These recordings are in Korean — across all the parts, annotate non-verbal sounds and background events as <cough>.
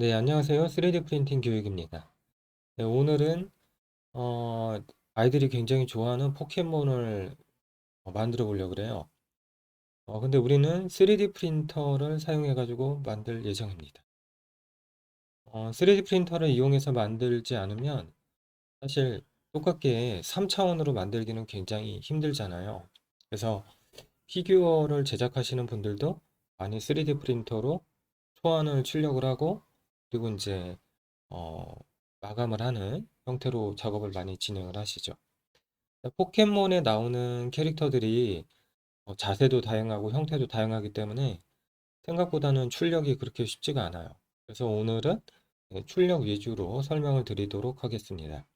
네, 안녕하세요. 3D 프린팅 교육입니다. 네, 오늘은 어, 아이들이 굉장히 좋아하는 포켓몬을 어, 만들어 보려고 그래요. 어, 근데 우리는 3D 프린터를 사용해 가지고 만들 예정입니다. 어, 3D 프린터를 이용해서 만들지 않으면 사실 똑같게 3차원으로 만들기는 굉장히 힘들잖아요. 그래서 피규어를 제작하시는 분들도 많이 3D 프린터로 초안을 출력을 하고 그리고 이제 어, 마감을 하는 형태로 작업을 많이 진행을 하시죠. 포켓몬에 나오는 캐릭터들이 어, 자세도 다양하고 형태도 다양하기 때문에 생각보다는 출력이 그렇게 쉽지가 않아요. 그래서 오늘은 네, 출력 위주로 설명을 드리도록 하겠습니다.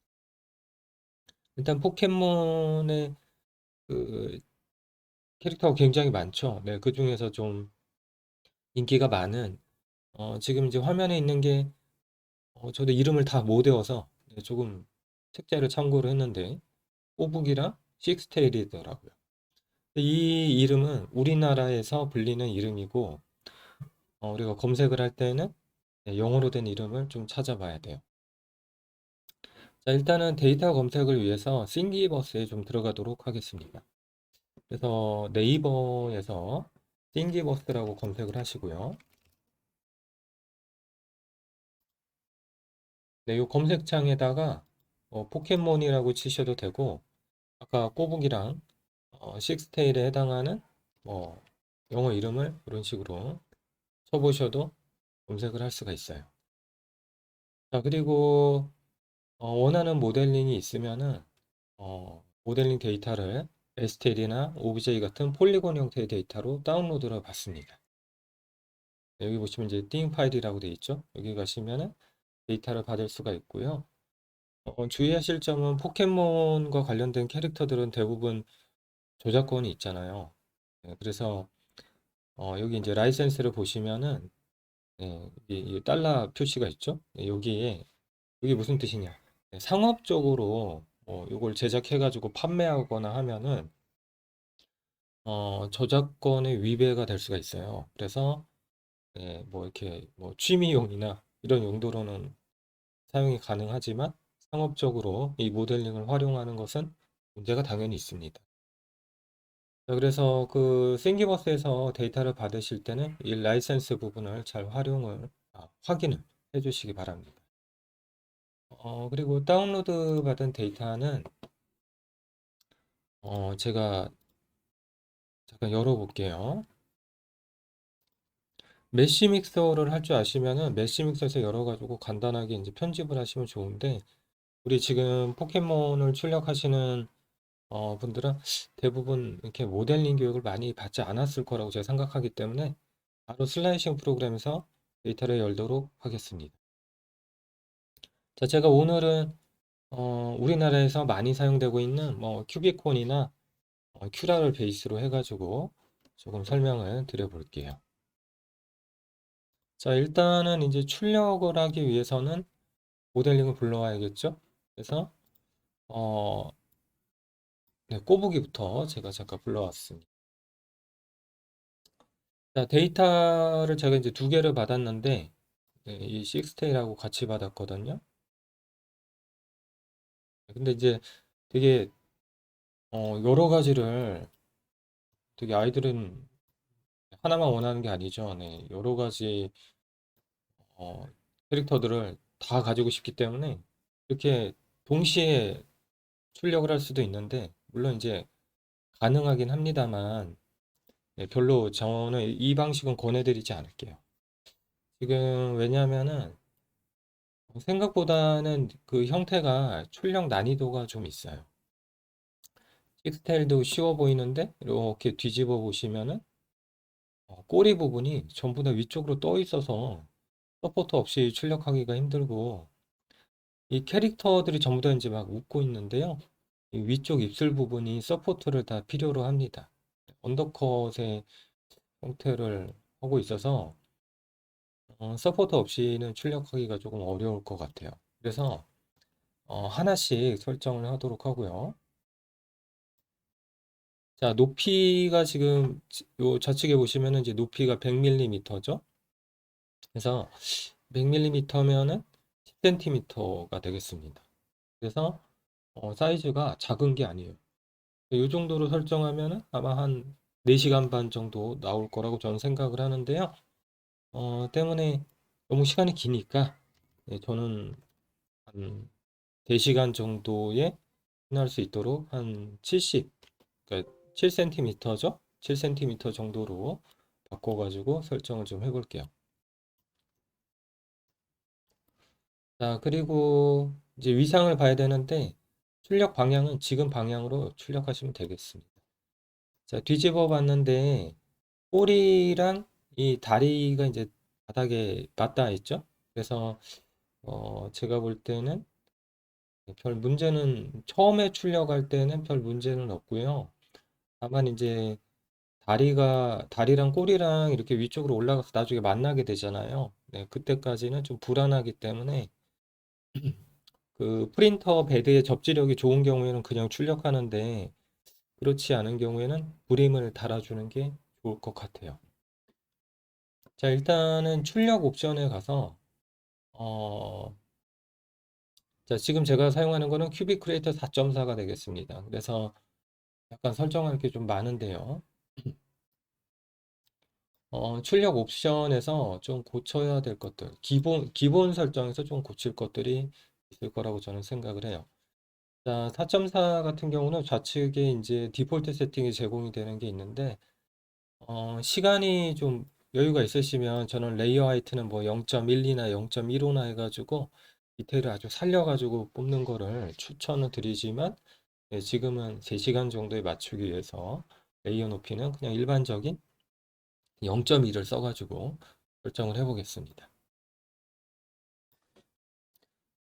일단 포켓몬의 그 캐릭터가 굉장히 많죠. 네, 그 중에서 좀 인기가 많은 어, 지금 이제 화면에 있는 게 어, 저도 이름을 다 못 외워서 네, 조금 책자를 참고를 했는데 꼬북이랑 식스테일이더라고요. 이 이름은 우리나라에서 불리는 이름이고 어, 우리가 검색을 할 때는 네, 영어로 된 이름을 좀 찾아봐야 돼요. 자, 일단은 데이터 검색을 위해서 싱기버스에 좀 들어가도록 하겠습니다. 그래서 네이버에서 싱기버스라고 검색을 하시고요. 네, 요 검색창에다가 어, 포켓몬이라고 치셔도 되고 아까 꼬북이랑 어, 식스테일에 해당하는 뭐 영어 이름을 이런 식으로 쳐보셔도 검색을 할 수가 있어요. 자, 그리고 어, 원하는 모델링이 있으면은 어, 모델링 데이터를 STL이나 OBJ 같은 폴리곤 형태의 데이터로 다운로드를 받습니다. 네, 여기 보시면 이제 띵 파일이라고 되어 있죠. 여기 가시면은 데이터를 받을 수가 있고요. 어, 주의하실 점은 포켓몬과 관련된 캐릭터들은 대부분 저작권이 있잖아요. 네, 그래서 어, 여기 이제 라이센스를 보시면은 네, 이, 이 달러 표시가 있죠. 네, 여기에 이게 무슨 뜻이냐? 네, 상업적으로 뭐 이걸 제작해가지고 판매하거나 하면은 어, 저작권의 위배가 될 수가 있어요. 그래서 네, 뭐 이렇게 뭐 취미용이나 이런 용도로는 사용이 가능하지만 상업적으로 이 모델링을 활용하는 것은 문제가 당연히 있습니다. 자, 그래서 그 생기버스에서 데이터를 받으실 때는 이 라이센스 부분을 잘 활용을 아, 확인을 해 주시기 바랍니다. 어, 그리고 다운로드 받은 데이터는 어, 제가 잠깐 열어볼게요. 메쉬 믹서를 할 줄 아시면은 메쉬 믹서에서 열어가지고 간단하게 이제 편집을 하시면 좋은데 우리 지금 포켓몬을 출력하시는 어, 분들은 대부분 이렇게 모델링 교육을 많이 받지 않았을 거라고 제가 생각하기 때문에 바로 슬라이싱 프로그램에서 데이터를 열도록 하겠습니다. 자, 제가 오늘은 어, 우리나라에서 많이 사용되고 있는 뭐 큐비콘이나 어, 큐라를 베이스로 해가지고 조금 설명을 드려볼게요. 자, 일단은 이제 출력을 하기 위해서는 모델링을 불러와야겠죠? 그래서 어, 네, 꼬부기부터 제가 잠깐 불러왔습니다. 자, 데이터를 제가 이제 두 개를 받았는데 네, 이 식스테일하고 같이 받았거든요. 근데 이제 되게 어, 여러 가지를 되게 아이들은 하나만 원하는 게 아니죠. 네, 여러 가지 어, 캐릭터들을 다 가지고 싶기 때문에 이렇게 동시에 출력을 할 수도 있는데 물론 이제 가능하긴 합니다만 네, 별로 저는 이 방식은 권해드리지 않을게요. 지금 왜냐하면은 생각보다는 그 형태가 출력 난이도가 좀 있어요. 식스테일도 쉬워 보이는데 이렇게 뒤집어 보시면은 어, 꼬리 부분이 전부 다 위쪽으로 떠 있어서 서포터 없이 출력하기가 힘들고 이 캐릭터들이 전부 다 이제 막 웃고 있는데요. 이 위쪽 입술 부분이 서포트를 다 필요로 합니다. 언더컷의 형태를 하고 있어서 어, 서포터 없이는 출력하기가 조금 어려울 것 같아요. 그래서 어, 하나씩 설정을 하도록 하고요. 자, 높이가 지금 요 좌측에 보시면은 이제 높이가 100mm죠. 그래서 100mm면은 10cm가 되겠습니다. 그래서 어, 사이즈가 작은 게 아니에요. 이 정도로 설정하면은 아마 한 4시간 반 정도 나올 거라고 저는 생각을 하는데요. 어, 때문에 너무 시간이 기니까 네, 저는 한 3시간 정도에 끝날 수 있도록 한 70, 그러니까 7cm죠? 7cm 정도로 바꿔가지고 설정을 좀 해볼게요. 자, 그리고 이제 위상을 봐야 되는데 출력 방향은 지금 방향으로 출력하시면 되겠습니다. 자, 뒤집어 봤는데 꼬리랑 이 다리가 이제 바닥에 맞닿아 있죠? 그래서 어, 제가 볼 때는 별 문제는 처음에 출력할 때는 별 문제는 없고요. 다만 이제 다리가 다리랑 꼬리랑 이렇게 위쪽으로 올라가서 나중에 만나게 되잖아요. 네, 그때까지는 좀 불안하기 때문에 그 프린터 베드의 접지력이 좋은 경우에는 그냥 출력하는데 그렇지 않은 경우에는 브림을 달아주는 게 좋을 것 같아요. 자, 일단은 출력 옵션에 가서 어, 자, 지금 제가 사용하는 거는 큐빅 크리에이터 4.4가 되겠습니다. 그래서 약간 설정할 게 좀 많은데요. 어, 출력 옵션에서 좀 고쳐야 될 것들, 기본, 기본 설정에서 좀 고칠 것들이 있을 거라고 저는 생각을 해요. 자, 4.4 같은 경우는 좌측에 이제 디폴트 세팅이 제공이 되는 게 있는데, 어, 시간이 좀 여유가 있으시면 저는 레이어 하이트는 뭐 0.12나 0.15나 해가지고 디테일을 아주 살려가지고 뽑는 거를 추천을 드리지만, 네, 지금은 3시간 정도에 맞추기 위해서 레이어 높이는 그냥 일반적인 0.2를 써가지고 설정을 해보겠습니다.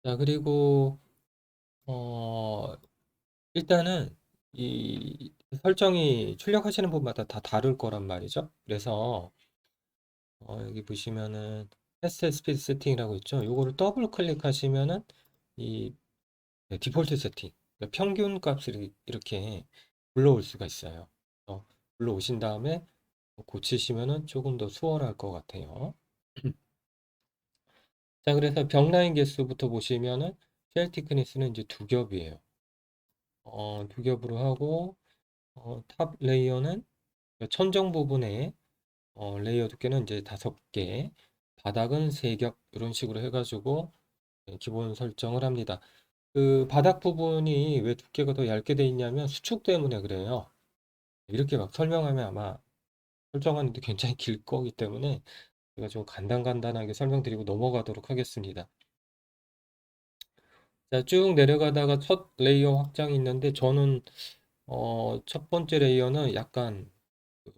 자, 그리고 어, 일단은 이 설정이 출력하시는 분마다 다 다를 거란 말이죠. 그래서 어, 여기 보시면은 테스트 스피드 세팅이라고 있죠. 요거를 더블 클릭하시면은 이 네, 디폴트 세팅, 그러니까 평균 값을 이렇게 불러올 수가 있어요. 어, 불러오신 다음에 고치시면은 조금 더 수월할 것 같아요. 자, 그래서 벽라인 개수부터 보시면은 쉘 티크니스는 이제 두 겹이에요. 어, 두 겹으로 하고 어, 탑 레이어는 천정 부분에 어, 레이어 두께는 이제 다섯 개, 바닥은 세 겹 이런 식으로 해가지고 네, 기본 설정을 합니다. 그 바닥 부분이 왜 두께가 더 얇게 돼 있냐면 수축 때문에 그래요. 이렇게 막 설명하면 아마 설정하는데 굉장히 <laughs> 길 거기 때문에 제가 좀 간단간단하게 설명드리고 넘어가도록 하겠습니다. 자, 쭉 내려가다가 첫 레이어 확장이 있는데 저는 어, 첫 번째 레이어는 약간 그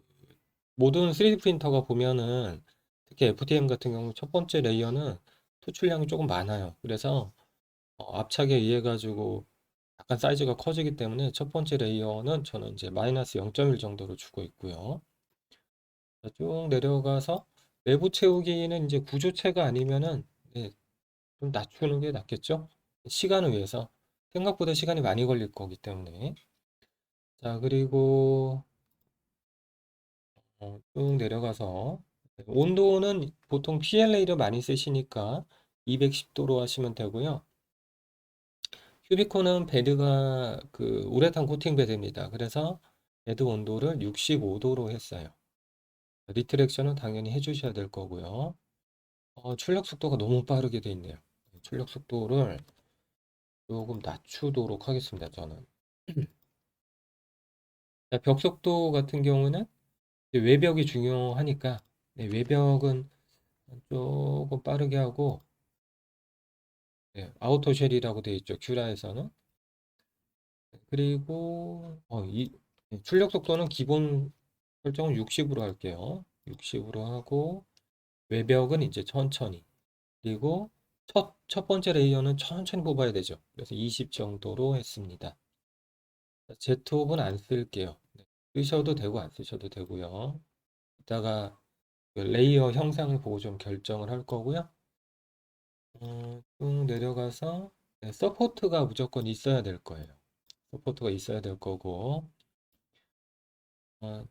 모든 3D 프린터가 보면은 특히 FDM 같은 경우 첫 번째 레이어는 투출량이 조금 많아요. 그래서 어, 압착에 의해 가지고 약간 사이즈가 커지기 때문에 첫 번째 레이어는 저는 이제 마이너스 0.1 정도로 주고 있고요. 자, 쭉 내려가서 내부 채우기는 이제 구조체가 아니면은 네, 좀 낮추는 게 낫겠죠? 시간을 위해서 생각보다 시간이 많이 걸릴 거기 때문에 자 그리고 어, 쭉 내려가서 온도는 보통 PLA를 많이 쓰시니까 210도로 하시면 되고요. 휴비코는 베드가 그 우레탄 코팅 베드입니다. 그래서 베드 온도를 65도로 했어요. 리트렉션은 당연히 해주셔야 될 거고요. 어, 출력 속도가 너무 빠르게 돼 있네요. 출력 속도를 조금 낮추도록 하겠습니다. 저는. <clears throat> 자, 벽 속도 같은 경우는 외벽이 중요하니까 네, 외벽은 조금 빠르게 하고 네, 아우토 쉘이라고 되어 있죠. 큐라에서는. 그리고 어, 이 네, 출력 속도는 기본 설정은 60으로 할게요. 60으로 하고 외벽은 이제 천천히 그리고 첫, 첫 번째 레이어는 천천히 뽑아야 되죠. 그래서 20 정도로 했습니다. 제톱은 안 쓸게요. 네, 쓰셔도 되고 안 쓰셔도 되고요. 이따가 그 레이어 형상을 보고 좀 결정을 할 거고요. 어, 쭉 내려가서 네, 서포트가 무조건 있어야 될 거예요. 서포트가 있어야 될 거고 어,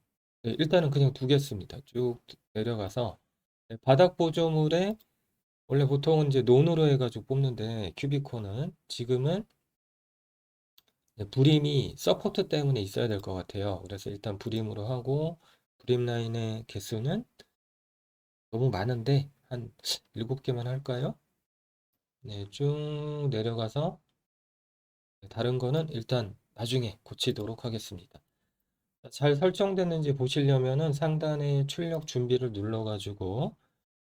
네, 일단은 그냥 두겠습니다. 쭉 내려가서 네, 바닥 보조물에 원래 보통은 이제 논으로 해가지고 뽑는데 큐비코는 지금은 네, 브림이 서포트 때문에 있어야 될 것 같아요. 그래서 일단 브림으로 하고 브림 라인의 개수는 너무 많은데 한 7개만 할까요? 네, 쭉 내려가서 다른 거는 일단 나중에 고치도록 하겠습니다. 잘 설정됐는지 보시려면은 상단에 출력 준비를 눌러가지고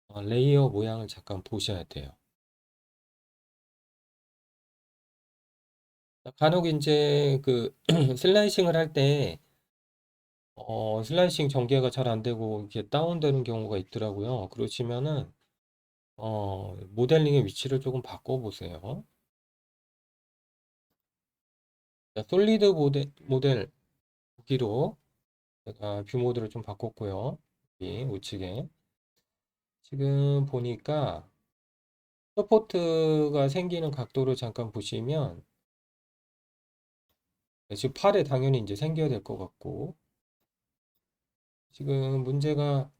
어, 레이어 모양을 잠깐 보셔야 돼요. 간혹 이제 그 <clears throat> 슬라이싱을 할때 어, 슬라이싱 전개가 잘 안 되고 이렇게 다운되는 경우가 있더라고요. 그러시면은 어, 모델링의 위치를 조금 바꿔 보세요. 자, 솔리드 모델, 모델 보기로 제가 뷰 모드를 좀 바꿨고요. 여기 우측에 지금 보니까 서포트가 생기는 각도를 잠깐 보시면 네, 지금 팔에 당연히 이제 생겨야 될 것 같고 지금 문제가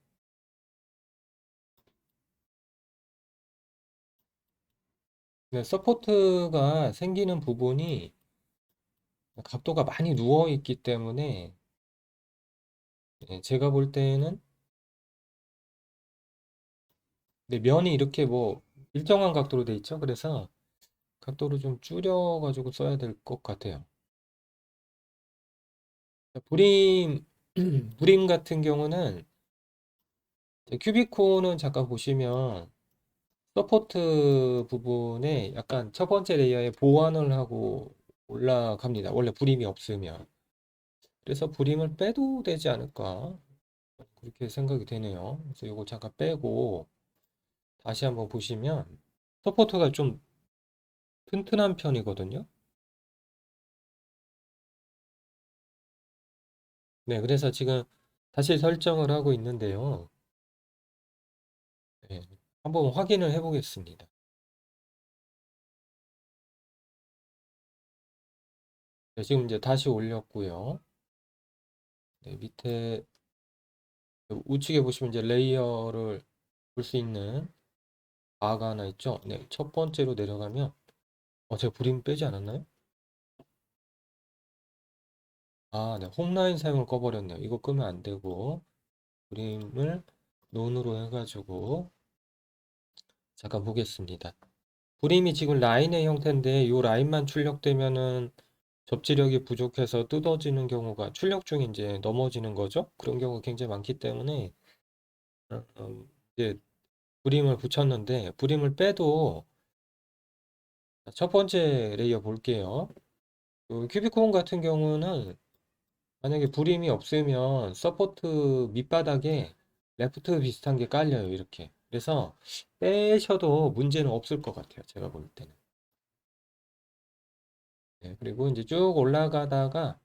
네, 서포트가 생기는 부분이 각도가 많이 누워 있기 때문에 네, 제가 볼 때는 네, 면이 이렇게 뭐 일정한 각도로 돼 있죠. 그래서 각도를 좀 줄여 가지고 써야 될 것 같아요. 브림 브림 <clears throat> 같은 경우는 큐비코는 잠깐 보시면 서포트 부분에 약간 첫 번째 레이어에 보완을 하고 올라갑니다. 원래 브림이 없으면. 그래서 브림을 빼도 되지 않을까. 그렇게 생각이 되네요. 그래서 이거 잠깐 빼고 다시 한번 보시면 서포트가 좀 튼튼한 편이거든요. 네, 그래서 지금 다시 설정을 하고 있는데요. 네, 한번 확인을 해 보겠습니다. 네, 지금 이제 다시 올렸고요. 네, 밑에 우측에 보시면 이제 레이어를 볼 수 있는 바가 하나 있죠. 네, 첫 번째로 내려가면 어, 제가 브림 빼지 않았나요? 아, 네, 홈라인 사용을 꺼버렸네요. 이거 끄면 안 되고 브림을 논으로 해가지고 잠깐 보겠습니다. 브림이 지금 라인의 형태인데 이 라인만 출력되면은 접지력이 부족해서 뜯어지는 경우가 출력 중에 이제 넘어지는 거죠. 그런 경우가 굉장히 많기 때문에 어, 어, 이제 브림을 붙였는데 브림을 빼도 첫 번째 레이어 볼게요. 그 큐비콘 같은 경우는 만약에 브림이 없으면 서포트 밑바닥에 레프트 비슷한 게 깔려요. 이렇게. 그래서 빼셔도 문제는 없을 것 같아요. 제가 볼 때는. 네, 그리고 이제 쭉 올라가다가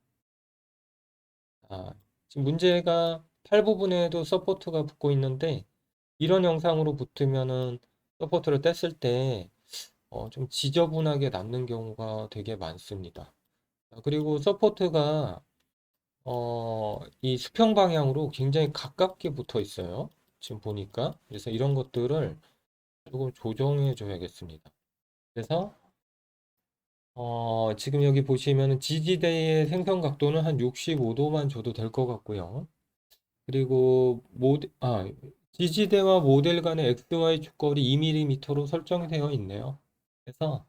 아, 지금 문제가 팔 부분에도 서포트가 붙고 있는데 이런 영상으로 붙으면은 서포트를 뗐을 때 어, 좀 지저분하게 남는 경우가 되게 많습니다. 아, 그리고 서포트가 어, 이 수평 방향으로 굉장히 가깝게 붙어 있어요. 지금 보니까. 그래서 이런 것들을 조금 조정해 줘야겠습니다. 그래서 어, 지금 여기 보시면은 지지대의 생성 각도는 한 65도만 줘도 될 것 같고요. 그리고 모델, 아, 지지대와 모델 간의 XY 축거리 2mm로 설정이 되어 있네요. 그래서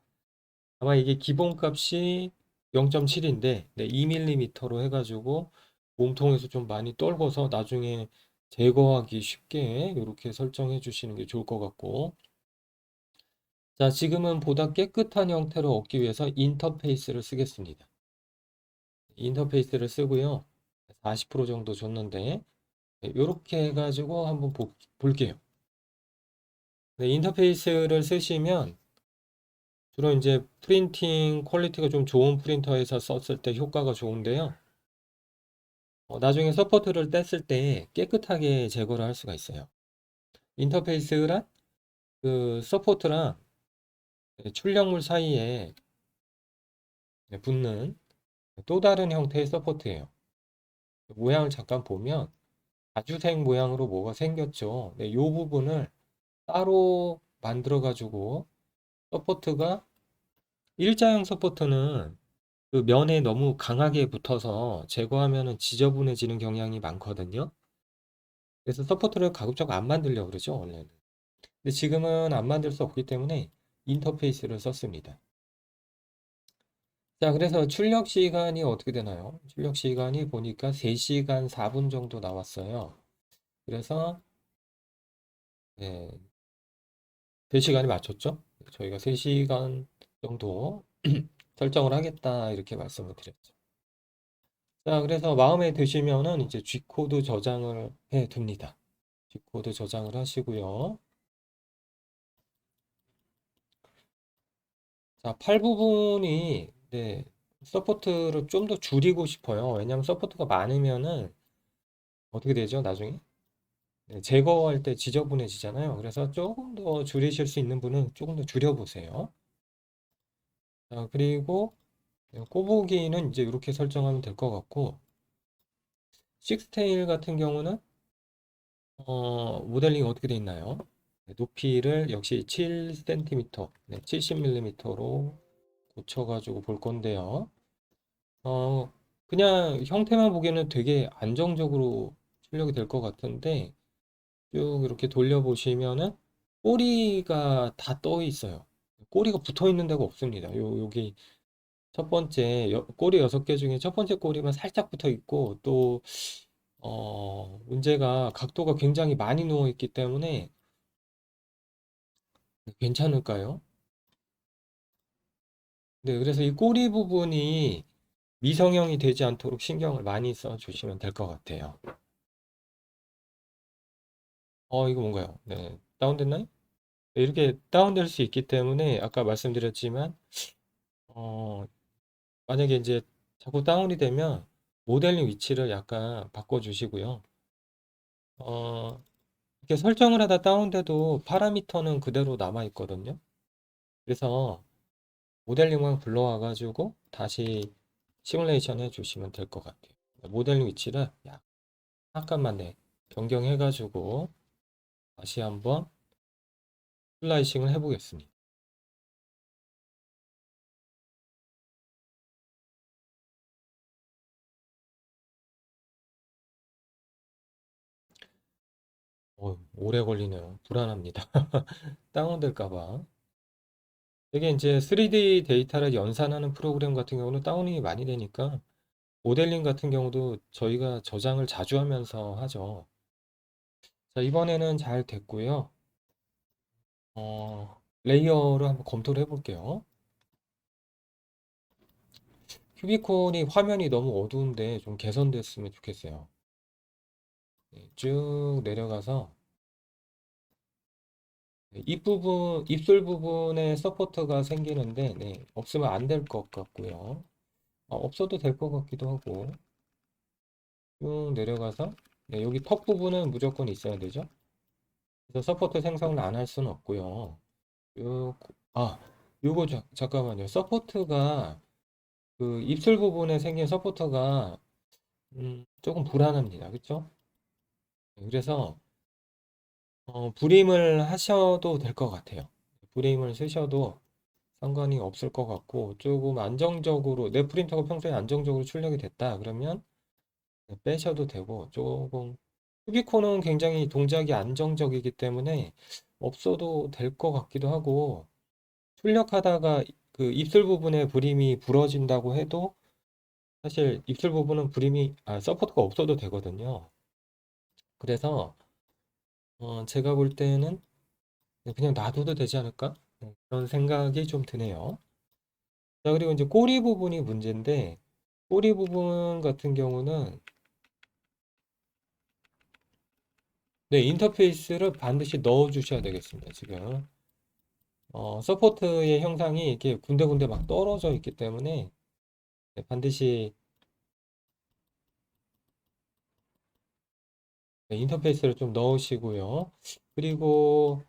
아마 이게 기본값이 0.7인데 네, 2mm로 해가지고 몸통에서 좀 많이 떨궈서 나중에 제거하기 쉽게 이렇게 설정해 주시는 게 좋을 것 같고 자 지금은 보다 깨끗한 형태로 얻기 위해서 인터페이스를 쓰겠습니다. 인터페이스를 쓰고요. 40% 정도 줬는데 이렇게 해가지고 한번 보, 볼게요. 네, 인터페이스를 쓰시면 주로 이제 프린팅 퀄리티가 좀 좋은 프린터에서 썼을 때 효과가 좋은데요. 어, 나중에 서포트를 뗐을 때 깨끗하게 제거를 할 수가 있어요. 인터페이스랑 그 서포트랑 출력물 사이에 붙는 또 다른 형태의 서포트예요. 모양을 잠깐 보면 자주색 모양으로 뭐가 생겼죠. 네, 이 부분을 따로 만들어 가지고 서포트가 일자형 서포트는 그 면에 너무 강하게 붙어서 제거하면은 지저분해지는 경향이 많거든요. 그래서 서포트를 가급적 안 만들려고 그러죠, 원래는. 근데 지금은 안 만들 수 없기 때문에 인터페이스를 썼습니다. 자, 그래서 출력 시간이 어떻게 되나요? 출력 시간이 보니까 3시간 4분 정도 나왔어요. 그래서 네, 3시간이 맞췄죠? 저희가 3시간 정도 <clears throat> 설정을 하겠다 이렇게 말씀을 드렸죠. 자, 그래서 마음에 드시면은 이제 G코드 저장을 해 둡니다. G코드 저장을 하시고요. 자, 팔 부분이 네, 서포트를 좀 더 줄이고 싶어요. 왜냐하면 서포트가 많으면은 어떻게 되죠? 나중에 네, 제거할 때 지저분해지잖아요. 그래서 조금 더 줄이실 수 있는 분은 조금 더 줄여보세요. 자, 그리고 네, 꼬부기는 이제 이렇게 설정하면 될 것 같고 식스테일 같은 경우는 어, 모델링 어떻게 돼 있나요? 네, 높이를 역시 7cm, 네, 70mm로 고쳐가지고 볼 건데요. 어, 그냥 형태만 보기에는 되게 안정적으로 출력이 될 것 같은데 쭉 이렇게 돌려보시면은 꼬리가 다 떠 있어요. 꼬리가 붙어 있는 데가 없습니다. 요, 여기 첫 번째 여- 꼬리 여섯 개 중에 첫 번째 꼬리만 살짝 붙어 있고 또 어, 문제가 각도가 굉장히 많이 누워 있기 때문에 괜찮을까요? 네, 그래서 이 꼬리 부분이 미성형이 되지 않도록 신경을 많이 써 주시면 될 것 같아요. 어, 이거 뭔가요? 네, 다운됐나요? 네, 이렇게 다운될 수 있기 때문에 아까 말씀드렸지만 어, 만약에 이제 자꾸 다운이 되면 모델링 위치를 약간 바꿔 주시고요. 어, 이렇게 설정을 하다 다운돼도 파라미터는 그대로 남아 있거든요. 그래서 모델링만 불러와 가지고 다시 시뮬레이션 해 주시면 될 것 같아요. 모델링 위치를 약- 약간만 네, 변경해 가지고 다시 한번 슬라이싱을 해 보겠습니다. 어, 오래 걸리네요. 불안합니다. <laughs> 다운될까 봐. 이게 이제 3D 데이터를 연산하는 프로그램 같은 경우는 다운이 많이 되니까 모델링 같은 경우도 저희가 저장을 자주 하면서 하죠. 자, 이번에는 잘 됐고요. 어, 레이어를 한번 검토를 해볼게요. 큐비콘이 화면이 너무 어두운데 좀 개선됐으면 좋겠어요. 네, 쭉 내려가서 네, 입부분, 입술 부분에 서포터가 생기는데 네, 없으면 안 될 것 같고요. 어, 없어도 될 것 같기도 하고 쭉 내려가서 네, 여기 턱 부분은 무조건 있어야 되죠. 그래서 서포터 생성을 안 할 수는 없고요. 요, 아, 요거 자, 잠깐만요. 서포트가 그 입술 부분에 생긴 서포터가 음, 조금 불안합니다. 그쵸? 그래서 어, 불임을 하셔도 될 것 같아요. 불임을 쓰셔도 상관이 없을 것 같고 조금 안정적으로 내 프린터가 평소에 안정적으로 출력이 됐다 그러면 빼셔도 되고 조금 큐비콘은 굉장히 동작이 안정적이기 때문에 없어도 될 것 같기도 하고 출력하다가 그 입술 부분에 불임이 부러진다고 해도 사실 입술 부분은 불임이 아 서포트가 없어도 되거든요. 그래서 어, 제가 볼 때는 그냥 놔둬도 되지 않을까? 네, 그런 생각이 좀 드네요. 자, 그리고 이제 꼬리 부분이 문제인데 꼬리 부분 같은 경우는 네, 인터페이스를 반드시 넣어 주셔야 되겠습니다. 지금 어, 서포트의 형상이 이렇게 군데군데 막 떨어져 있기 때문에 네, 반드시 인터페이스를 좀 넣으시고요. 그리고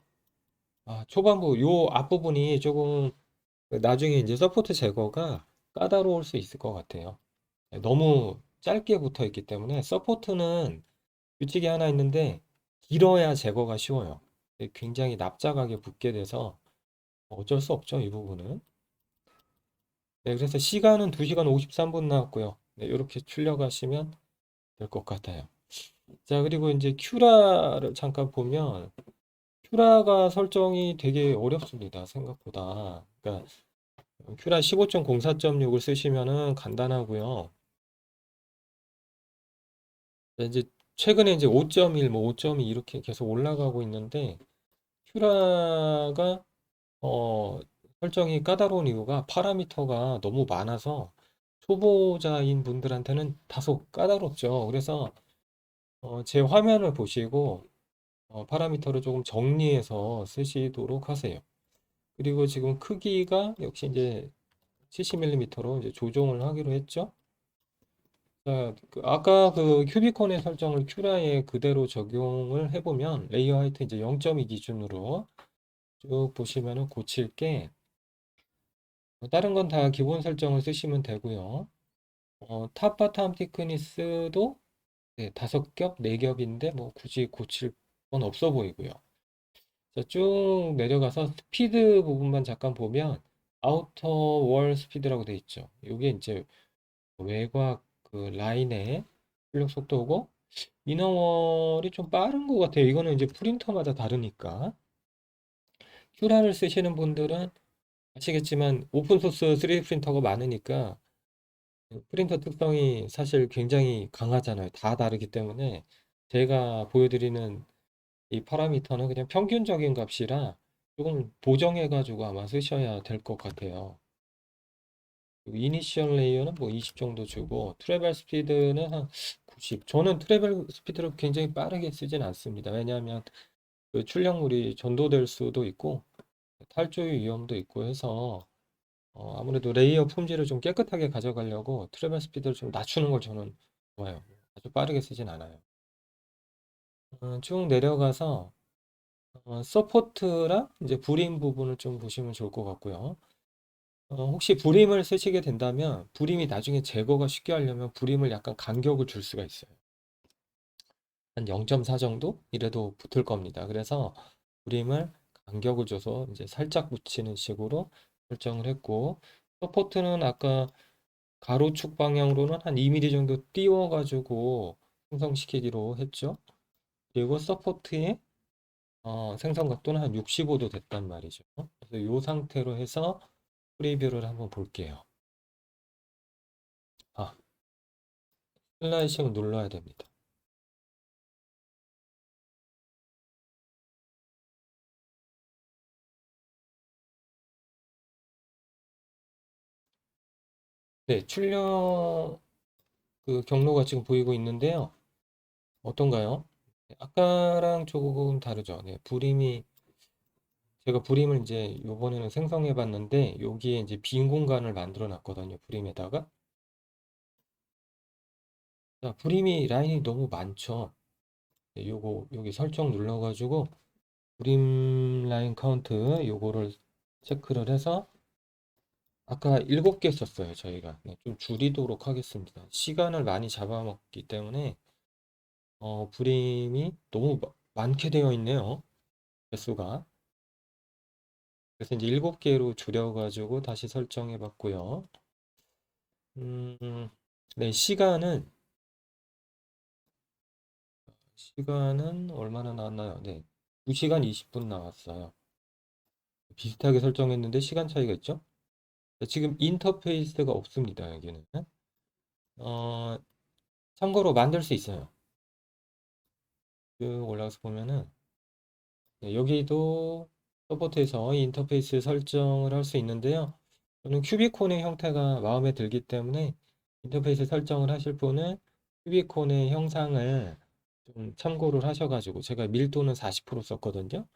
아, 초반부 요 앞부분이 조금 나중에 이제 서포트 제거가 까다로울 수 있을 것 같아요. 네, 너무 짧게 붙어 있기 때문에 서포트는 규칙이 하나 있는데 길어야 제거가 쉬워요. 굉장히 납작하게 붙게 돼서 어쩔 수 없죠, 이 부분은. 네, 그래서 시간은 2시간 53분 나왔고요. 네, 이렇게 출력하시면 될 것 같아요. 자, 그리고 이제 큐라를 잠깐 보면 큐라가 설정이 되게 어렵습니다. 생각보다. 그러니까 큐라 15.04.6을 쓰시면은 간단하고요. 자, 이제 최근에 이제 5.1, 뭐 5.2 이렇게 계속 올라가고 있는데 큐라가 어, 설정이 까다로운 이유가 파라미터가 너무 많아서 초보자인 분들한테는 다소 까다롭죠. 그래서 어, 제 화면을 보시고 어, 파라미터를 조금 정리해서 쓰시도록 하세요. 그리고 지금 크기가 역시 이제 70mm로 이제 조정을 하기로 했죠. 자, 그 아까 그 큐비콘의 설정을 큐라에 그대로 적용을 해보면 레이어 하이트 이제 0.2 기준으로 쭉 보시면은 고칠 게 다른 건 다 기본 설정을 쓰시면 되고요. 어, 탑 바텀 티크니스도 네, 다섯 겹, 네 겹인데 뭐 굳이 고칠 건 없어 보이고요. 자, 쭉 내려가서 스피드 부분만 잠깐 보면 아우터 월 스피드라고 돼 있죠. 이게 이제 외곽 그 라인의 출력 속도고 이너월이 좀 빠른 것 같아요. 이거는 이제 프린터마다 다르니까. 큐라를 쓰시는 분들은 아시겠지만 오픈소스 3D 프린터가 많으니까 그 프린터 특성이 사실 굉장히 강하잖아요. 다 다르기 때문에 제가 보여드리는 이 파라미터는 그냥 평균적인 값이라 조금 보정해 가지고 아마 쓰셔야 될 것 같아요. 이니셜 레이어는 뭐 20 정도 주고 트래벨 스피드는 한 90. 저는 트래벨 스피드를 굉장히 빠르게 쓰진 않습니다. 왜냐하면 그 출력물이 전도될 수도 있고 탈조의 위험도 있고 해서 어, 아무래도 레이어 품질을 좀 깨끗하게 가져가려고 트래벨 스피드를 좀 낮추는 걸 저는 좋아요. 아주 빠르게 쓰진 않아요. 어, 쭉 내려가서 어, 서포트랑 이제 불임 부분을 좀 보시면 좋을 것 같고요. 어, 혹시 불임을 쓰시게 된다면 불임이 나중에 제거가 쉽게 하려면 불임을 약간 간격을 줄 수가 있어요. 한 0.4 정도? 이래도 붙을 겁니다. 그래서 불임을 간격을 줘서 이제 살짝 붙이는 식으로 설정을 했고 서포트는 아까 가로축 방향으로는 한 2mm 정도 띄워 가지고 생성시키기로 했죠. 그리고 서포트의 어, 생성 각도는 한 65도 됐단 말이죠. 그래서 이 상태로 해서 프리뷰를 한번 볼게요. 아, 슬라이싱을 눌러야 됩니다. 네, 출력 그 경로가 지금 보이고 있는데요. 어떤가요? 네, 아까랑 조금 다르죠. 네, 불임이 제가 불임을 이제 요번에는 생성해 봤는데 여기에 이제 빈 공간을 만들어 놨거든요. 불임에다가. 자, 불임이 라인이 너무 많죠. 네, 요거 여기 설정 눌러 가지고 불임 라인 카운트 요거를 체크를 해서 아까 7개 썼어요, 저희가. 네, 좀 줄이도록 하겠습니다. 시간을 많이 잡아먹기 때문에 어, 불임이 너무 마- 많게 되어 있네요. 개수가. 그래서 이제 7개로 줄여가지고 다시 설정해 봤고요. 음, 네, 시간은 시간은 얼마나 나왔나요? 네, 2시간 20분 나왔어요. 비슷하게 설정했는데 시간 차이가 있죠? 지금 인터페이스가 없습니다, 여기는. 어, 참고로 만들 수 있어요. 쭉 올라가서 보면은 네, 여기도 서포트에서 인터페이스 설정을 할 수 있는데요. 저는 큐비콘의 형태가 마음에 들기 때문에 인터페이스 설정을 하실 분은 큐비콘의 형상을 좀 참고를 하셔가지고 제가 밀도는 40% 썼거든요.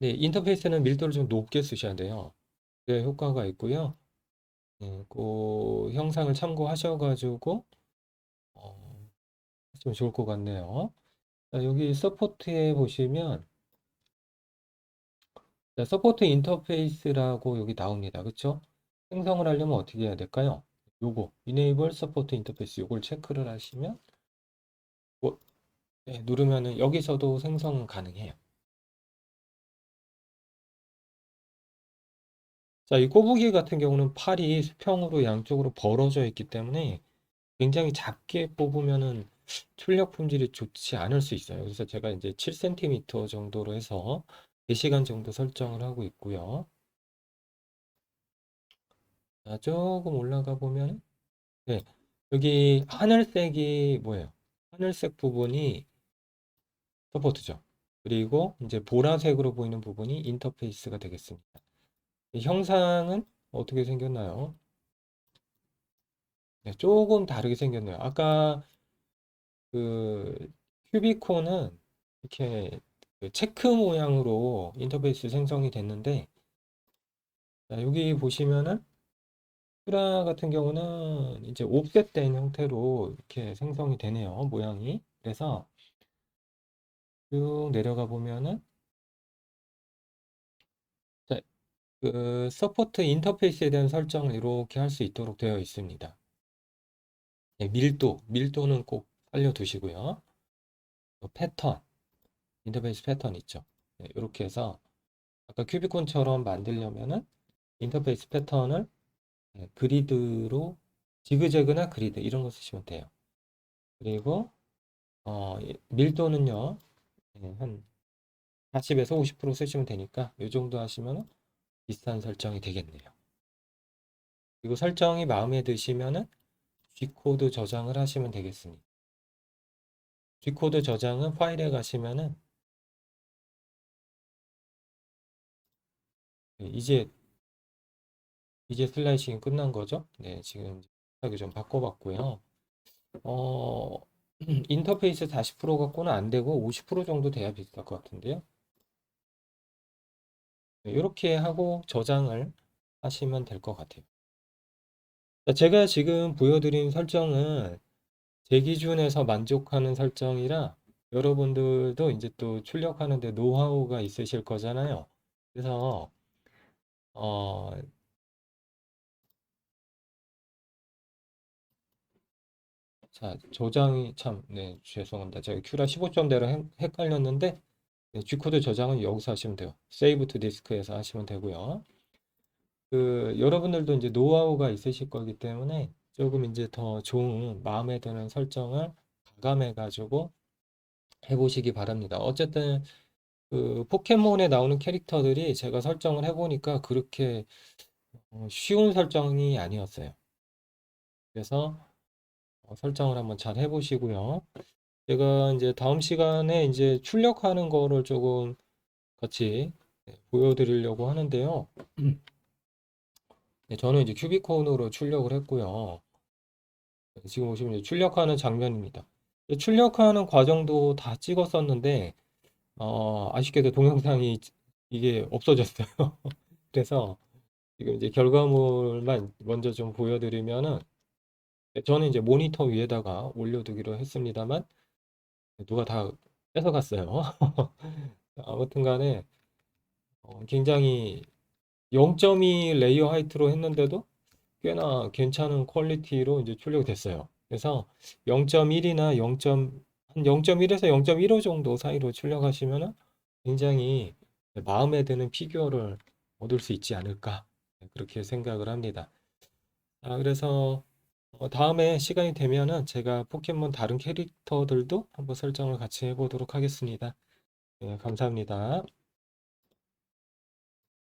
네, 인터페이스는 밀도를 좀 높게 쓰셔야 돼요. 네, 효과가 있고요. 네, 그 형상을 참고하셔가지고 어, 하시면 좋을 것 같네요. 자, 여기 서포트에 보시면 자, 서포트 인터페이스라고 여기 나옵니다. 그쵸? 생성을 하려면 어떻게 해야 될까요? 요거 enable support interface 요걸 체크를 하시면 뭐, 네, 누르면은 여기서도 생성 가능해요. 자, 이 꼬부기 같은 경우는 팔이 수평으로 양쪽으로 벌어져 있기 때문에 굉장히 작게 뽑으면은 출력 품질이 좋지 않을 수 있어요. 그래서 제가 이제 7cm 정도로 해서 4시간 정도 설정을 하고 있고요. 자, 조금 올라가 보면 네, 여기 하늘색이 뭐예요? 하늘색 부분이 서포트죠. 그리고 이제 보라색으로 보이는 부분이 인터페이스가 되겠습니다. 이 형상은 어떻게 생겼나요? 네, 조금 다르게 생겼네요. 아까 그 큐비콘은 이렇게 그 체크 모양으로 인터페이스 생성이 됐는데 자, 여기 보시면은 큐라 같은 경우는 이제 옵셋된 형태로 이렇게 생성이 되네요. 모양이. 그래서 쭉 내려가 보면은 자, 그 서포트 인터페이스에 대한 설정을 이렇게 할 수 있도록 되어 있습니다. 네, 밀도, 밀도는 꼭 살려두시고요. 또 패턴, 인터페이스 패턴 있죠. 네, 이렇게 해서 아까 큐비콘처럼 만들려면은 인터페이스 패턴을 네, 그리드로 지그재그나 그리드 이런 거 쓰시면 돼요. 그리고 어, 이 밀도는요. 네, 한 40에서 50% 쓰시면 되니까 이 정도 하시면 비슷한 설정이 되겠네요. 그리고 설정이 마음에 드시면은 G코드 저장을 하시면 되겠습니다. G코드 저장은 파일에 가시면은 네, 이제 이제 슬라이싱이 끝난 거죠. 네, 지금 하게 좀 바꿔봤고요. 어, <clears throat> 인터페이스 40% 갖고는 안 되고 50% 정도 돼야 비슷할 것 같은데요. 네, 이렇게 하고 저장을 하시면 될 것 같아요. 자, 제가 지금 보여드린 설정은 제 기준에서 만족하는 설정이라 여러분들도 이제 또 출력하는데 노하우가 있으실 거잖아요. 그래서 어, 자, 저장이 참, 네, 죄송합니다. 제가 큐라 15점대로 헷갈렸는데, 네, G코드 저장은 여기서 하시면 돼요. 세이브 투 디스크에서 하시면 되고요. 그, 여러분들도 이제 노하우가 있으실 거기 때문에 조금 이제 더 좋은 마음에 드는 설정을 가감해 가지고 해보시기 바랍니다. 어쨌든, 그, 포켓몬에 나오는 캐릭터들이 제가 설정을 해보니까 그렇게 어, 쉬운 설정이 아니었어요. 그래서 어, 설정을 한번 잘 해보시고요. 제가 이제 다음 시간에 이제 출력하는 거를 조금 같이 네, 보여드리려고 하는데요. 네, 저는 이제 큐비콘으로 출력을 했고요. 네, 지금 보시면 이제 출력하는 장면입니다. 출력하는 과정도 다 찍었었는데 어, 아쉽게도 동영상이 이게 없어졌어요. <laughs> 그래서 지금 이제 결과물만 먼저 좀 보여드리면은 저는 이제 모니터 위에다가 올려두기로 했습니다만 누가 다 뺏어갔어요. <laughs> 아무튼 간에 어, 굉장히 0.2 레이어 하이트로 했는데도 꽤나 괜찮은 퀄리티로 이제 출력이 됐어요. 그래서 0.1이나 0. 한 0.1에서 0.15 정도 사이로 출력하시면 굉장히 마음에 드는 피규어를 얻을 수 있지 않을까 그렇게 생각을 합니다. 아, 그래서 어, 다음에 시간이 되면은 제가 포켓몬 다른 캐릭터들도 한번 설정을 같이 해보도록 하겠습니다. 네, 감사합니다.